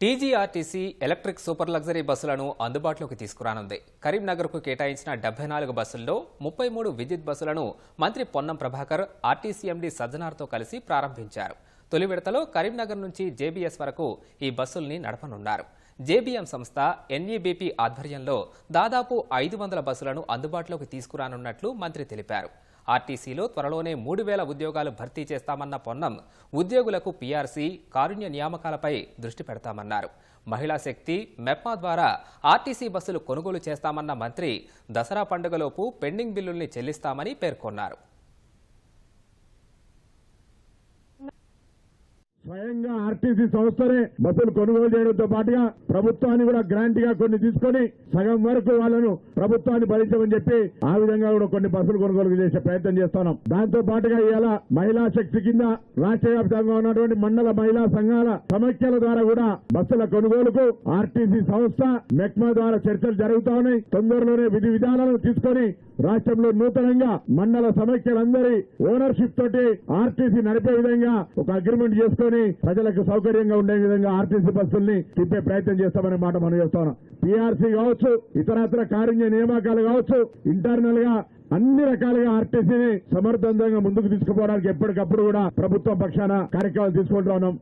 TGRTC electric super luxury బస్సులను అందుబాటులోకి తీసుకురానుంది. కరీంనగర్కు కేటాయించిన డెబ్బై నాలుగు బస్సుల్లో ముప్పై మూడు విద్యుత్ బస్సులను మంత్రి పొన్నం ప్రభాకర్ ఆర్టీసీ ఎండీ సజ్జనార్తో కలిసి ప్రారంభించారు. తొలి విడతలో కరీంనగర్ నుంచి జేబీఎస్ వరకు ఈ బస్సుల్ని నడపనున్నారు. జేబీఎం సంస్థ ఎన్ఈబీపీ ఆధ్వర్యంలో దాదాపు ఐదు వందల బస్సులను అందుబాటులోకి తీసుకురానున్నట్లు మంత్రి తెలిపారు. ఆర్టీసీలో త్వరలోనే మూడు వేల ఉద్యోగాలు భర్తీ చేస్తామన్న పొన్నం ఉద్యోగులకు పీఆర్సీ కారుణ్య నియామకాలపై దృష్టి పెడతామన్నారు. మహిళా శక్తి మెప్మా ద్వారా ఆర్టీసీ బస్సులు కొనుగోలు చేస్తామన్న మంత్రి దసరా పండుగలోపు పెండింగ్ బిల్లుల్ని చెల్లిస్తామని పేర్కొన్నారు. స్వయంగా ఆర్టీసీ సంస్థనే బస్సులు కొనుగోలు చేయడంతో పాటుగా ప్రభుత్వాన్ని కూడా గ్రాంట్గా కొన్ని తీసుకొని సగం వరకు వాళ్ళను ప్రభుత్వాన్ని భరించమని చెప్పి ఆ విధంగా కూడా కొన్ని బస్సులు కొనుగోలు చేసే ప్రయత్నం చేస్తున్నాం. దాంతో పాటుగా ఇవాళ మహిళా శక్తి కింద రాష్ట్ర వ్యాప్తంగా ఉన్నటువంటి మండల మహిళా సంఘాల సమైక్యల ద్వారా కూడా బస్సుల కొనుగోలుకు ఆర్టీసీ సంస్థ మెక్మా ద్వారా చర్చలు జరుగుతా ఉన్నాయి. తొందరలోనే విధి విధానాలను తీసుకొని రాష్ట్రంలో నూతనంగా మండల సమైక్యలందరి ఓనర్షిప్ తోటి ఆర్టీసీ నడిపే విధంగా ఒక అగ్రిమెంట్ చేసుకొని ప్రజలకు సౌకర్యంగా ఉండే విధంగా ఆర్టీసీ బస్సుల్ని తిప్పే ప్రయత్నం చేస్తామనే మాట మనం చేస్తాం పీఆర్సీ కావచ్చు ఇతరత్ర కారుణ్య నియామకాలు కావచ్చు ఇంటర్నల్గా అన్ని రకాలుగా ఆర్టీసీని సమర్థవంతంగా ముందుకు తీసుకుపోవడానికి ఎప్పటికప్పుడు కూడా ప్రభుత్వం పక్షాన కార్యక్రమాలు తీసుకుంటా ఉన్నాం.